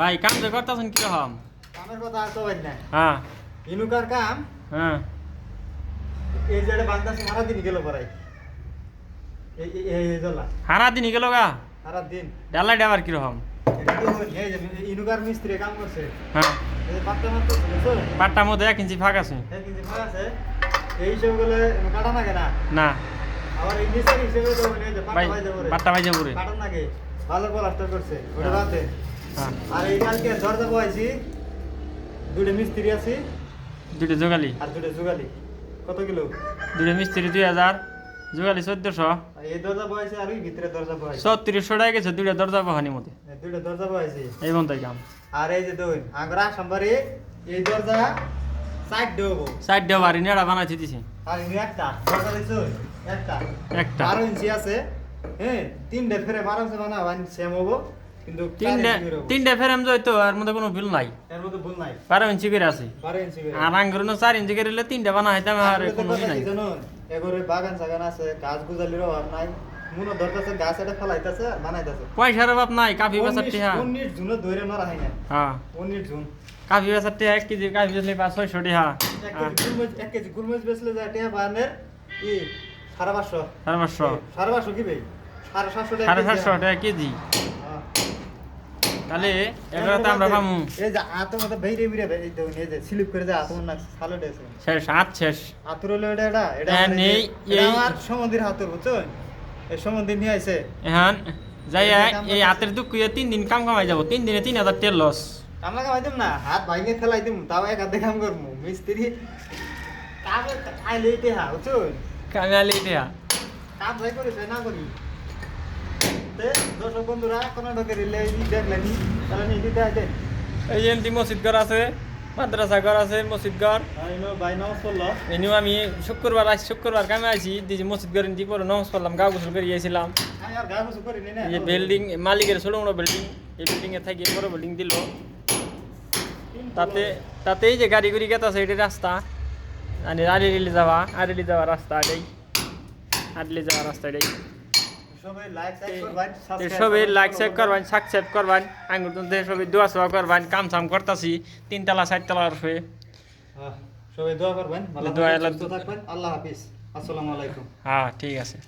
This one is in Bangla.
ভাই কাম যে করতেছেন কীরকম? কামের কথা আর তো না। হ্যাঁ। ইনুকার কাম হ্যাঁ। এই যে বান্দাস সারা দিন গেল পড়াই এই এই- জলা। হারা দিন গেল গা? সারা দিন ডাবার তো এই যে ইনুকার মিস্ত্রি কাম করছে। হ্যাঁ। মধ্যে এক ইঞ্চি ফাঁক আছে। এই কাটা লাগে না? না। আবার এই নিচের হিসেবে তো এই ভাই পাত্তা ভাই পাট্টা ভাই যাব রে কাটার লাগে ভালো প্লাস্টার করছে ওটা হ্যাঁ আর এই কালকে দরজা বহাইছি দুটো মিস্ত্রি আছে। দুটো জোগালি আর দুটো জুগালি কত কিলো? দুটো মিস্ত্রি দুই হাজার জোগালি চোদ্দশো। আর এই দরজা বহাইছে আর ওই ভিতরে দরজা বহাইছে। ছত্রিশশো টাকা গেছে দুইটা দরজা বহানি মতে। এই দুটো দরজা বহাইছি। এই বন্ধাই কাম আর এই যে দুই আগ্রা সাম্বারে এই দরজা সাইড দেবো সাইড দেওয়া বাড়ি নেড়া বানাইতে দিছে। আর একটা দরজা দিছো? একটা। একটা। বারো ইঞ্চি আছে। হ্যাঁ তিনটে ফেরে বারো ইঞ্চি বানা সেম হব। কিন্তু তিনটে ইঞ্চি করে হব। তিনটে আর মধ্যে কোনো বিল নাই। এর মধ্যে ভুল নাই। বারো ইঞ্চি করে আছে। বারো ইঞ্চি করে। আর আঙ্গুর চার ইঞ্চি করে তিনটা বানা হইতাম আর কোনো নাই। কি বাগান সাগান আছে গাছ গুজালির অভাব নাই। মনে ধরতেছে গাছ এটা ফেলাইতেছে বানাইতেছে। পয়সার অভাব নাই কাফি বেচার টিহা। উনিশ জুনে ধরে মারা হয় না হ্যাঁ। জুন। কাফি টিহা কেজি কাফি বেচলে টিহা। কেজি গুলমরিচ বেচলে যায় টিয়া বানের ই সাড়ে পাঁচশো। সাড়ে পাঁচশো। এ, সাড়ে পাঁচশো কি ভাই? সাড়ে সাতশো টাকা কেজি সাতশো হয়। টাকা কেজি হ্যাঁ। তাহলে এগারোতে আমরা পামু এই যে আতো মতো বেরিয়ে বেরিয়ে এই দেখুন এই যে স্লিপ করে যায় আতো না সালো ডেছে শেষ হাত শেষ। হাতুর হলো এটা এটা এটা হ্যাঁ, যে- নেই, এই- আমার সমুদ্রের হাতুর বুঝছেন এই সমুদ্র নিয়ে আইছে। এখন যাই এই। হাতের দুঃখ তিন দিন কাম কামাই যাব। তিন দিনে তিন হাজার তেল লস। আমরা কামাই দিম না হাত ভাঙে ফেলাই দিম তাও এক হাতে কাম করব মিস্ত্রি কামে আইলে এইটে হা বুঝছেন কামে আলি টিহা। কাজ যাই করি না করি। দর্শক বন্ধুরা কর্ণাটকের রিলে দেখলেন তাহলে নিয়ে দিতে এই যে মসজিদ ঘর আছে মাদ্রাসা ঘর আছে মসজিদ আমি শুক্রবার শুক্রবার কামে দিদি মসজিদ ঘর পরে গা গোসল করে গিয়েছিলাম। এই বিল্ডিং মালিকের ছোট বড় বিল্ডিং এই বিল্ডিং এ থাকি বড় বিল্ডিং দিল। তাতে তাতে এই যে গাড়ি গুড়ি গেত আছে এটি রাস্তা। আর আড়িলি যাওয়া আড়িলি যাওয়া রাস্তা এটাই। আড়িলি যাওয়া রাস্তা এটাই। সবাই লাইক সাইক করবেন সাবস্ক্রাইব করবেন আঙ্গুর তুলতে সবাই দোয়া সোয়া করবেন কাম সাম করতাছি তিনতলা চারতলার হয়ে হ্যাঁ, সবাই দোয়া করবেন দোয়া থাকবেন আল্লাহ- হাফিজ। আসসালামু আলাইকুম। হ্যাঁ ঠিক আছে।